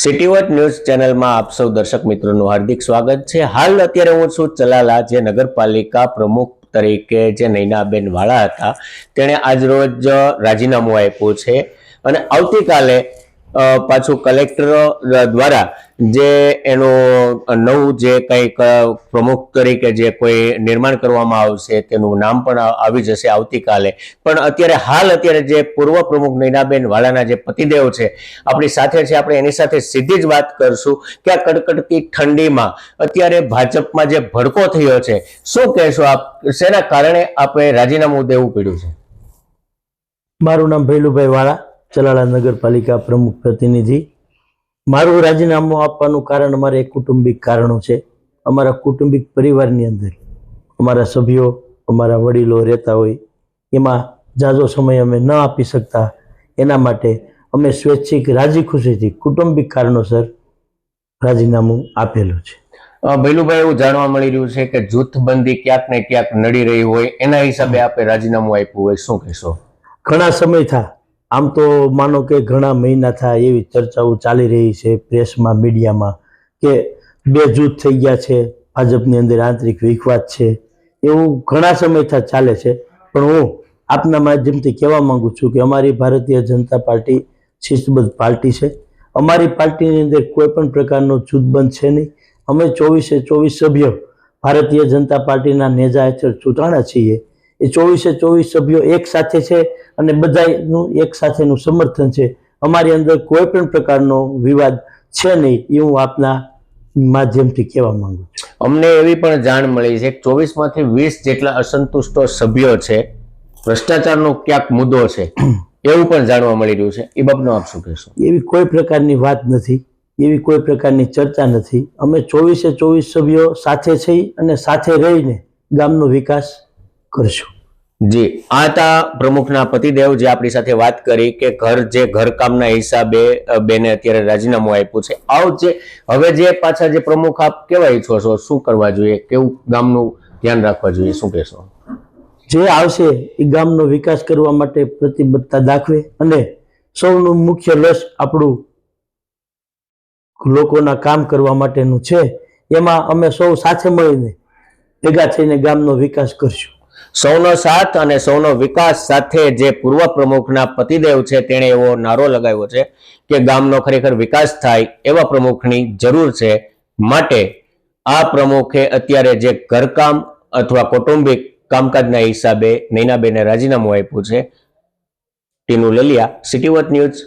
સિટીવટ news ચેનલમાં આપ સૌ દર્શક મિત્રોનું હાર્દિક સ્વાગત છે. હાલ અત્યારે હું છું ચલાલા, જે નગરપાલિકા પ્રમુખ તરીકે જે નૈનાબેન વાળા હતા, તેણે આજરોજ રાજીનામું આપ્યું છે. અને આવતીકાલે પાછું કલેક્ટર દ્વારા જે એનું નવું જે કંઈક પ્રમુખ તરીકે જે કોઈ નિર્માણ કરવામાં આવશે, તેનું નામ પણ આવી જશે આવતીકાલે. પણ અત્યારે હાલ અત્યારે જે પૂર્વ પ્રમુખ નૈનાબેન વાળાના જે પતિદેવ છે, આપણી સાથે છે, આપણે એની સાથે સીધી જ વાત કરશું કે આ કડકડતી ઠંડીમાં અત્યારે ભાજપમાં જે ભડકો થયો છે, શું કહેશો આપ? શેના કારણે આપણે રાજીનામું દેવું પડ્યું છે? મારું નામ ભૈલુભાઈ વાળા. ચલાળા નગરપાલિકા પ્રમુખ પ્રતિનિધિ. મારું રાજીનામું આપવાનું કારણ અમારે કુટુંબિક કારણો છે. અમારા કુટુંબિક પરિવારની અંદર અમારા સભ્યો અમારા વડીલો રહેતા હોય એમાં જાજો સમય અમે ન આપી શકતા. એના માટે અમે સ્વૈચ્છિક રાજી ખુશીથી કુટુંબિક કારણોસર રાજીનામું આપેલું છે. ભૈલુભાઈ એવું જાણવા મળી રહ્યું છે કે જૂથબંધી ક્યાંક ને ક્યાંક નડી રહી હોય એના હિસાબે આપણે રાજીનામું આપ્યું હોય શું કહેશો? ઘણા સમય થા આમ તો માનો કે ઘણા મહિના થાય એવી ચર્ચાઓ ચાલી રહી છે પ્રેસમાં, મીડિયામાં, કે બે જૂથ થઈ ગયા છે, ભાજપની અંદર આંતરિક વિખવાદ છે. એવું ઘણા સમયથી ચાલે છે. પણ હું આપના માધ્યમથી કહેવા માંગુ છું કે અમારી ભારતીય જનતા પાર્ટી શિસ્તબદ્ધ પાર્ટી છે. અમારી પાર્ટીની અંદર કોઈ પણ પ્રકારનો જૂથબંધ છે નહીં. અમે ચોવીસે ચોવીસ સભ્યો ભારતીય જનતા પાર્ટીના નેજા હેઠળ ચૂંટાણા છીએ. એ ચોવીસે ચોવીસ સભ્યો એક સાથે છે. અને બધાનું એક સાથેનું સમર્થન છે. અમારી અંદર કોઈ પણ પ્રકારનો વિવાદ છે નહીં એ હું આપના માધ્યમથી કહેવા માંગુ છું. અમને એવી પણ જાણ મળી છે કે ચોવીસ વીસ જેટલા અસંતુષ્ટો સભ્યો છે ભ્રષ્ટાચારનો ક્યાંક મુદ્દો છે એવું પણ જાણવા મળી રહ્યું છે. એ બાબતનો આપ શું કહેશો? એવી કોઈ પ્રકારની વાત નથી એવી કોઈ પ્રકારની ચર્ચા નથી. અમે ચોવીસે ચોવીસ સભ્યો સાથે થઈ અને સાથે રહીને ગામનો વિકાસ કરશું. જી આ તા પ્રમુખના પતિદેવ જે આપણી સાથે વાત કરી કે ઘર જે ઘરકામના હિસાબે બેને અત્યારે રાજીનામું આપ્યું છે. આવ જે હવે જે પાછા જે પ્રમુખ આપ કેવા ઈચ્છો છો, શું કરવા જોઈએ? કેવું ગામનું ધ્યાન રાખવા જોઈએ? શું કહેશો? જે આવશે એ ગામનો વિકાસ કરવા માટે પ્રતિબદ્ધતા દાખવે અને સૌનું મુખ્ય લક્ષ્ય આપણું લોકોના કામ કરવા માટેનું છે. એમાં અમે સૌ સાથે મળીને ભેગા થઈને ગામનો વિકાસ કરશું. સૌનો સાથ અને સૌનો વિકાસ સાથે જે પૂર્વ પ્રમુખના પતિદેવ છે, તેણે એવો નારો લગાવ્યો છે કે ગામનો ખરેખર વિકાસ થાય એવા પ્રમુખની જરૂર છે. માટે આ પ્રમુખે અત્યારે જે ઘરકામ અથવા કૌટુંબિક કામકાજના હિસાબે નૈનાબેને રાજીનામું આપ્યું છે. Tinu Laliya, city watch news.